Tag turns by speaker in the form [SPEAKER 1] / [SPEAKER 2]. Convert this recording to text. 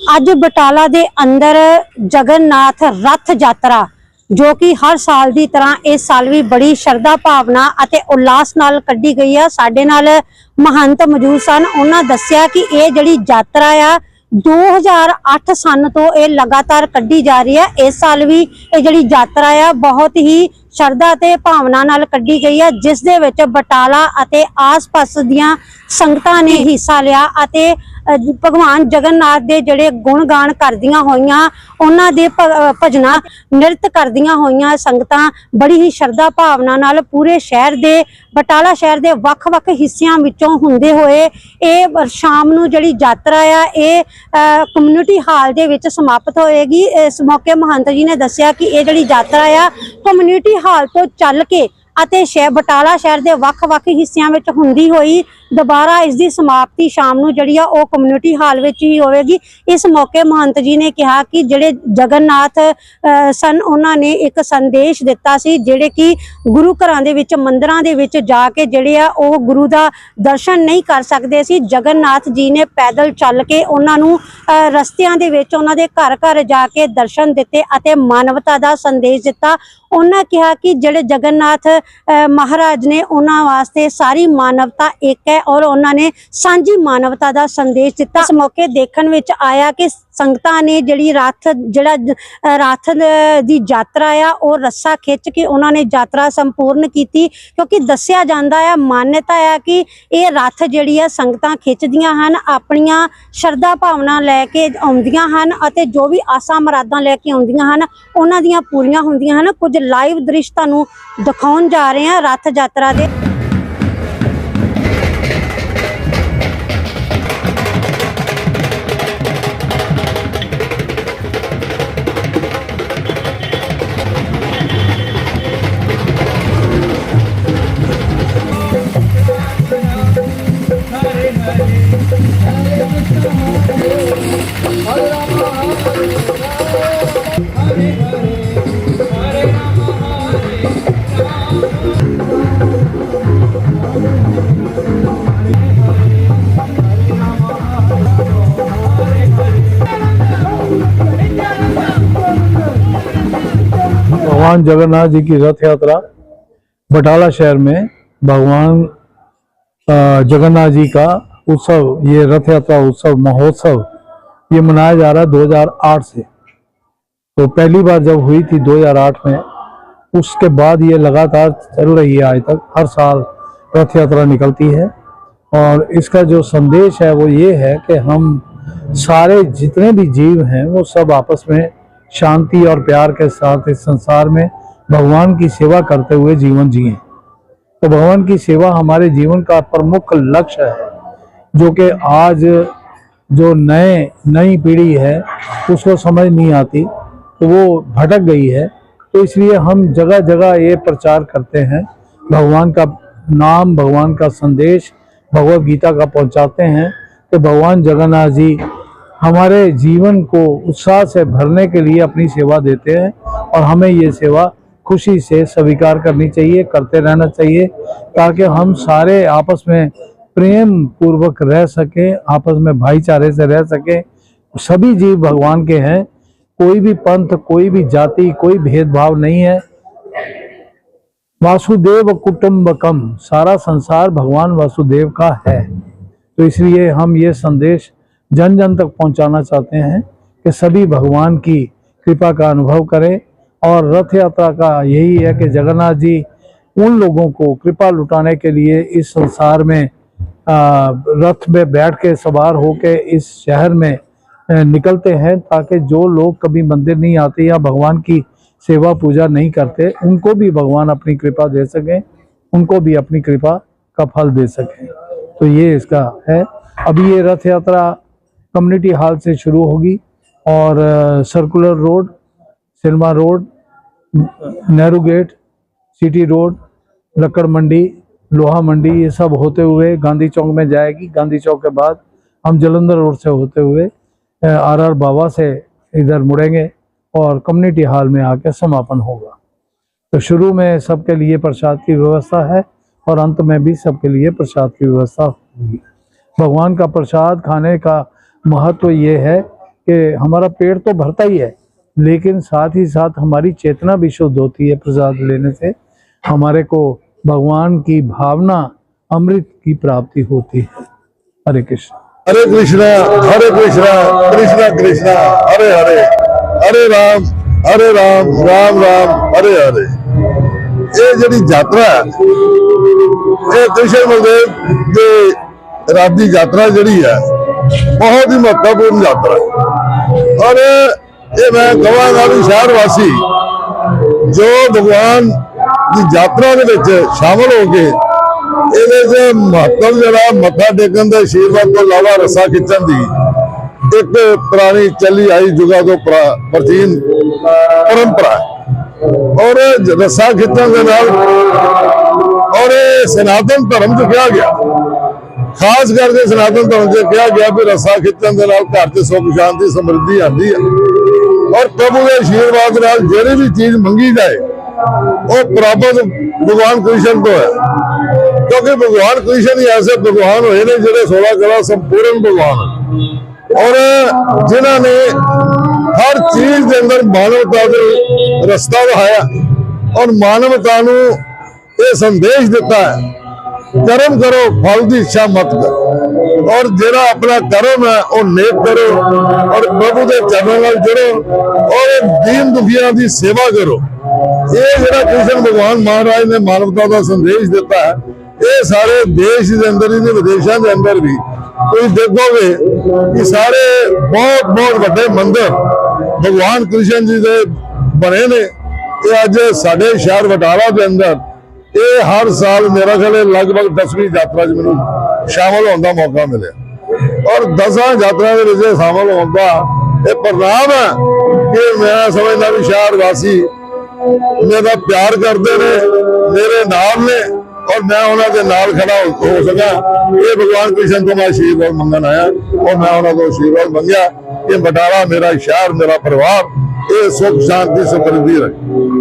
[SPEAKER 1] ਅੱਜ ਬਟਾਲਾ ਦੇ ਅੰਦਰ ਜਗਨਨਾਥ ਰੱਥ ਯਾਤਰਾ, ਜੋ ਕਿ ਹਰ ਸਾਲ ਦੀ ਤਰ੍ਹਾਂ ਇਸ ਸਾਲ ਵੀ ਬੜੀ ਸ਼ਰਧਾ ਭਾਵਨਾ ਅਤੇ ਉਲਾਸ ਨਾਲ ਕੱਢੀ ਗਈ ਆ। ਸਾਡੇ ਨਾਲ ਮਹੰਤ ਮੌਜੂਦ ਸਨ। ਉਹਨਾਂ ਦੱਸਿਆ ਕਿ ਇਹ ਜਿਹੜੀ ਯਾਤਰਾ ਆ 2008 ਸਨ ਤੋਂ ਇਹ ਲਗਾਤਾਰ ਕੱਢੀ ਜਾ ਰਹੀ ਹੈ ਇਸ ਸਾਲ ਵੀ ਇਹ ਜਿਹੜੀ ਯਾਤਰਾ ਆ, ਬਹੁਤ ਹੀ ਸ਼ਰਧਾ ਤੇ ਭਾਵਨਾ ਨਾਲ ਕੱਢੀ ਗਈ ਹੈ ਜਿਸ ਦੇ ਵਿੱਚ ਬਟਾਲਾ ਅਤੇ ਆਸ-ਪਾਸ ਦੀਆਂ ਸੰਗਤਾਂ ਨੇ ਹਿੱਸਾ ਲਿਆ ਅਤੇ ਭਗਵਾਨ ਜਗਨਨਾਥ ਦੇ ਜਿਹੜੇ ਗੁਣ ਗਾਣ ਕਰਦੀਆਂ ਹੋਈਆਂ, ਉਹਨਾਂ ਦੇ ਭ- ਨਿਰਤ ਕਰਦੀਆਂ ਹੋਈਆਂ ਸੰਗਤਾਂ, ਬੜੀ ਹੀ ਸ਼ਰਧਾ ਭਾਵਨਾ ਨਾਲ ਪੂਰੇ ਸ਼ਹਿਰ ਦੇ, ਬਟਾਲਾ ਸ਼ਹਿਰ ਦੇ ਵੱਖ-ਵੱਖ ਹਿੱਸਿਆਂ ਵਿੱਚੋਂ ਹੁੰਦੇ ਹੋਏ ਇਹ ਸ਼ਾਮ ਨੂੰ ਜਿਹੜੀ ਯਾਤਰਾ ਆ, ਇਹ ਕਮਿਊਨਿਟੀ ਹਾਲ ਦੇ ਵਿੱਚ ਸਮਾਪਤ ਹੋਏਗੀ। ਇਸ ਮੌਕੇ ਮਹੰਤ ਜੀ ਨੇ ਦੱਸਿਆ ਕਿ ਇਹ ਜਿਹੜੀ ਯਾਤਰਾ ਆ ਕਮਿਊਨਿਟੀ ਹਾਲ ਤੋਂ ਚੱਲ ਕੇ ਅਤੇ ਸ਼ਹਿਰ ਬਟਾਲਾ ਸ਼ਹਿਰ ਦੇ ਵੱਖ-ਵੱਖ ਹਿੱਸਿਆਂ ਵਿੱਚ ਹੁੰਦੀ ਹੋਈ ਦੁਬਾਰਾ ਇਸ ਦੀ ਸਮਾਪਤੀ ਸ਼ਾਮ ਨੂੰ ਜਿਹੜੀ ਆ ਉਹ ਕਮਿਊਨਿਟੀ ਹਾਲ ਵਿੱਚ ਹੀ ਹੋਵੇਗੀ। ਇਸ ਮੌਕੇ ਮਹੰਤ ਜੀ ਨੇ ਕਿਹਾ ਕਿ ਜਿਹੜੇ ਜਗਨਨਾਥ ਸਨ ਉਹਨਾਂ ਨੇ ਇੱਕ ਸੰਦੇਸ਼ ਦਿੱਤਾ ਸੀ ਜਿਹੜੇ ਕਿ ਗੁਰੂ ਘਰਾਂ ਦੇ ਵਿੱਚ ਮੰਦਰਾਂ ਦੇ ਵਿੱਚ ਜਾ ਕੇ ਜਿਹੜੇ ਆ ਉਹ ਗੁਰੂ ਦਾ ਦਰਸ਼ਨ ਨਹੀਂ ਕਰ ਸਕਦੇ ਸੀ। ਜਗਨਨਾਥ ਜੀ ਨੇ ਪੈਦਲ ਚੱਲ ਕੇ ਉਹਨਾਂ ਨੂੰ ਅਹ, ਰਸਤਿਆਂ ਦੇ ਵਿੱਚ ਉਹਨਾਂ ਦੇ ਘਰ ਘਰ ਜਾ ਕੇ ਦਰਸ਼ਨ ਦਿੱਤੇ ਅਤੇ ਮਾਨਵਤਾ ਦਾ ਸੰਦੇਸ਼ ਦਿੱਤਾ। ਉਹਨਾਂ ਕਿਹਾ ਕਿ ਜਿਹੜੇ ਜਗਨਨਾਥ ਅਹ, ਮਹਾਰਾਜ ਨੇ ਉਹਨਾਂ ਵਾਸਤੇ ਸਾਰੀ ਮਾਨਵਤਾ ਇੱਕ ਹੈ ਔਰ ਉਹਨਾਂ ਨੇ ਸਾਂਝੀ ਮਾਨਵਤਾ ਦਾ ਸੰਦੇਸ਼ ਦਿੱਤਾ। ਇਸ ਮੌਕੇ ਦੇਖਣ ਵਿੱਚ ਆਇਆ ਕਿ ਸੰਗਤਾਂ ਨੇ ਜਿਹੜੀ ਰੱਥ, ਜਿਹੜਾ ਰੱਥ ਦੀ ਯਾਤਰਾ ਆ, ਉਹ ਰੱਸਾ ਖਿੱਚ ਕੇ ਉਹਨਾਂ ਨੇ ਯਾਤਰਾ ਸੰਪੂਰਨ ਕੀਤੀ ਕਿਉਂਕਿ ਦੱਸਿਆ ਜਾਂਦਾ ਆ, ਮਾਨਤਾ ਆ ਕਿ ਇਹ ਰੱਥ ਜਿਹੜੀ ਆ, ਸੰਗਤਾਂ ਖਿੱਚਦੀਆਂ ਹਨ, ਆਪਣੀਆਂ ਸ਼ਰਧਾ ਭਾਵਨਾ ਲੈ ਕੇ ਆਉਂਦੀਆਂ ਹਨ ਅਤੇ ਜੋ ਵੀ ਆਸਾਂ ਮੁਰਾਦਾਂ ਲੈ ਕੇ ਆਉਂਦੀਆਂ ਹਨ, ਉਹਨਾਂ ਦੀਆਂ ਪੂਰੀਆਂ ਹੁੰਦੀਆਂ ਹਨ। ਕੁਝ ਲਾਈਵ ਦ੍ਰਿਸ਼ ਤੁਹਾਨੂੰ ਦਿਖਾਉਣ ਜਾ ਰਹੇ ਹਾਂ ਰੱਥ ਯਾਤਰਾ ਦੇ।
[SPEAKER 2] भगवान जगन्नाथ जी की रथ यात्रा बटाला शहर में भगवान जगन्नाथ जी का उत्सव, ये रथ यात्रा उत्सव, महोत्सव, ये मनाया जा रहा है 2008 से। तो पहली बार जब हुई थी 2008 में, उसके बाद ये लगातार चल रही है आज तक। हर साल रथ यात्रा निकलती है और इसका जो संदेश है वो ये है कि हम सारे जितने भी जीव हैं, वो सब आपस में शांति और प्यार के साथ इस संसार में भगवान की सेवा करते हुए जीवन जिए। तो भगवान की सेवा हमारे जीवन का प्रमुख लक्ष्य है, जो कि आज जो नए, नई पीढ़ी है, उसको समझ नहीं आती। तो वो भटक गई है। तो इसलिए हम जगह जगह ये प्रचार करते हैं। भगवान का नाम, भगवान का संदेश, भगवत गीता का पहुंचाते हैं। कि भगवान जगन्नाथ जी हमारे जीवन को उत्साह से भरने के लिए अपनी सेवा देते हैं और हमें ये सेवा खुशी से स्वीकार करनी चाहिए, करते रहना चाहिए ताकि हम सारे आपस में प्रेम पूर्वक रह सकें, आपस में भाईचारे से रह सकें। सभी जीव भगवान के हैं। कोई भी पंथ कोई भी जाति कोई भेदभाव नहीं है वासुदेव कुटुंबकम सारा संसार भगवान वासुदेव का है तो इसलिए हम ये संदेश जन जन तक पहुंचाना चाहते हैं कि सभी भगवान की कृपा का अनुभव करें और रथ यात्रा का यही है कि जगन्नाथ जी उन लोगों को कृपा लुटाने के लिए इस संसार में आ, रथ में बैठ के सवार होके इस शहर में अ, निकलते हैं ताकि जो लोग कभी मंदिर नहीं आते या भगवान की सेवा पूजा नहीं करते, उनको भी भगवान अपनी कृपा दे सकें, उनको भी अपनी कृपा का फल दे सकें। तो ये इसका है। अभी ये रथ यात्रा कम्युनिटी हॉल से शुरू होगी और circular road cinema road Nehru gate city road Lakkar Mandi, Loha Mandi, ये सब होते हुए गांधी चौक में जाएगी। गांधी चौक के बाद हम जलंधर रोड से होते हुए आर आर बाबा से इधर मुड़ेंगे और कम्युनिटी हॉल में आके समापन होगा। तो शुरू में सबके लिए प्रसाद की व्यवस्था है और अंत में भी सबके लिए प्रसाद की व्यवस्था होगी। भगवान का प्रसाद खाने का महत्व ये है कि हमारा पेट तो भरता ही है, लेकिन साथ ही साथ हमारी चेतना भी शुद्ध होती है प्रसाद लेने से। हमारे को भगवान की भावना अमृत की प्राप्ति होती है। हरे कृष्ण।
[SPEAKER 3] ਹਰੇ ਕ੍ਰਿਸ਼ਨਾ ਹਰੇ ਕ੍ਰਿਸ਼ਨਾ ਕ੍ਰਿਸ਼ਨਾ ਕ੍ਰਿਸ਼ਨਾ, ਹਰੇ ਹਰੇ ਹਰੇ ਰਾਮ ਹਰੇ ਰਾਮ ਰਾਮ ਰਾਮ, ਹਰੇ ਹਰੇ। ਇਹ ਜਿਹੜੀ ਯਾਤਰਾ ਇਹ ਕ੍ਰਿਸ਼ਨ ਬਲਦੇਵ ਦੇ ਰਾਤ ਦੀ ਯਾਤਰਾ ਜਿਹੜੀ ਹੈ, ਬਹੁਤ ਹੀ ਮਹੱਤਵਪੂਰਨ ਯਾਤਰਾ ਹੈ। ਔਰ ਇਹ ਮੈਂ ਕਹਾਂਗਾ ਵੀ ਸ਼ਹਿਰ ਵਾਸੀ ਜੋ ਭਗਵਾਨ ਦੀ ਯਾਤਰਾ ਦੇ ਵਿੱਚ ਸ਼ਾਮਲ ਹੋ ਕੇ ਇਹਦੇ ਚ ਮਹੱਤਵ ਜਿਹੜਾ ਮੱਥਾ ਟੇਕਣ ਦੇ ਆਸ਼ੀਰਵਾਦ ਤੋਂ ਇਲਾਵਾ ਰਸਾ ਖਿੱਚਣ ਦੀ ਇੱਕ ਪੁਰਾਣੀ ਚੱਲੀ ਆਈ ਜੁਗਾ ਤੋਂ ਪ੍ਰਾਚੀਨ ਪਰੰਪਰਾ ਔਰ ਰਸਾ ਖਿੱਚਣ ਦੇ ਨਾਲ ਔਰ ਇਹ ਸਨਾਤਨ ਧਰਮ ਚ ਕਿਹਾ ਗਿਆ। ਖਾਸ ਕਰਕੇ ਸਨਾਤਨ ਧਰਮ ਚ ਕਿਹਾ ਗਿਆ ਵੀ ਰਸਾ ਖਿੱਚਣ ਦੇ ਨਾਲ ਘਰ 'ਚ ਸੁੱਖ, ਸ਼ਾਂਤੀ, ਸਮਰਿੱਧੀ ਆਉਂਦੀ ਹੈ। ਔਰ ਪ੍ਰਭੂ ਦੇ ਆਸ਼ੀਰਵਾਦ ਨਾਲ ਜਿਹੜੀ ਵੀ ਚੀਜ਼ ਮੰਗੀ ਜਾਏ, ਉਹ ਪ੍ਰਾਪਤ ਭਗਵਾਨ ਕ੍ਰਿਸ਼ਨ ਤੋਂ ਹੈ। ਕਿਉਂਕਿ ਭਗਵਾਨ ਕ੍ਰਿਸ਼ਨ ਹੀ ਐਸੇ ਭਗਵਾਨ ਹੋਏ ਨੇ ਜਿਹੜੇ 16 ਕਲਾ ਸੰਪੂਰਨ ਭਗਵਾਨ ਔਰ ਜਿਨ੍ਹਾਂ ਨੇ ਹਰ ਚੀਜ਼ ਦੇ ਅੰਦਰ ਮਾਨਵਤਾ ਦਾ ਰਸਤਾ ਦਿਖਾਇਆ ਔਰ ਮਾਨਵਤਾ ਨੂੰ ਇਹ ਸੰਦੇਸ਼ ਦਿੱਤਾ ਹੈ, ਕਰਮ ਕਰੋ, ਫਲ ਦੀ ਇੱਛਾ ਮਤ ਕਰੋ। ਔਰ ਜਿਹੜਾ ਆਪਣਾ ਕਰਮ ਹੈ, ਉਹ ਨੇਕ ਕਰੋ ਔਰ ਪ੍ਰਭੂ ਦੇ ਚਰਨਾਂ ਨਾਲ ਜੁੜੋ ਔਰ ਦੀਨ ਦੁਖੀਆਂ ਦੀ ਸੇਵਾ ਕਰੋ। ਇਹ ਜਿਹੜਾ ਕ੍ਰਿਸ਼ਨ ਭਗਵਾਨ ਮਹਾਰਾਜ ਨੇ ਮਾਨਵਤਾ ਦਾ ਸੰਦੇਸ਼ ਦਿੱਤਾ ਹੈ ਇਹ ਸਾਰੇ ਦੇਸ਼ ਦੇ ਅੰਦਰ ਹੀ ਤੇ ਵਿਦੇਸ਼ਾਂ ਦੇ ਅੰਦਰ ਵੀ। ਤੁਸੀਂ ਦੇਖੋਗੇ ਕਿ ਸਾਰੇ ਬਹੁਤ ਬਹੁਤ ਵੱਡੇ ਮੰਦਿਰ ਭਗਵਾਨ ਕ੍ਰਿਸ਼ਨ ਜੀ ਦੇ ਬਣੇ ਨੇ। ਇਹ ਅੱਜ ਸਾਡੇ ਸ਼ਹਿਰ ਬਟਾਲਾ ਦੇ ਅੰਦਰ, ਇਹ ਹਰ ਸਾਲ ਮੇਰਾ ਖਿਆਲ ਹੈ ਲਗਭਗ 10ਵੀਂ ਯਾਤਰਾ 'ਚ ਮੈਨੂੰ ਸ਼ਾਮਲ ਹੋਣ ਦਾ ਮੌਕਾ ਮਿਲਿਆ। ਔਰ 10ਾਂ ਯਾਤਰਾ ਦੇ ਵਿੱਚ ਸ਼ਾਮਲ ਹੋਣ ਦਾ ਇਹ ਪ੍ਰਣਾਮ ਹੈ ਕਿ ਮੈਂ ਸਮਝਦਾ ਵੀ ਸ਼ਹਿਰ ਵਾਸੀ ਮੇਰਾ ਪਿਆਰ ਕਰਦੇ ਨੇ, ਮੇਰੇ ਨਾਲ ਨੇ। ਔਰ ਮੈਂ ਉਹਨਾਂ ਦੇ ਨਾਲ ਖੜਾ ਹੋ ਸਕਾਂ ਇਹ ਭਗਵਾਨ ਕ੍ਰਿਸ਼ਨ ਤੋਂ ਮੈਂ ਆਸ਼ੀਰਵਾਦ ਮੰਗਣ ਆਇਆ। ਔਰ ਮੈਂ ਉਹਨਾਂ ਤੋਂ ਆਸ਼ੀਰਵਾਦ ਮੰਗਿਆ ਕਿ ਬਟਾਲਾ ਮੇਰਾ ਸ਼ਹਿਰ, ਮੇਰਾ ਪਰਿਵਾਰ, ਇਹ ਸੁਖ, ਸ਼ਾਂਤੀ ਸਮਰਿੱਧੀ ਰਹੇ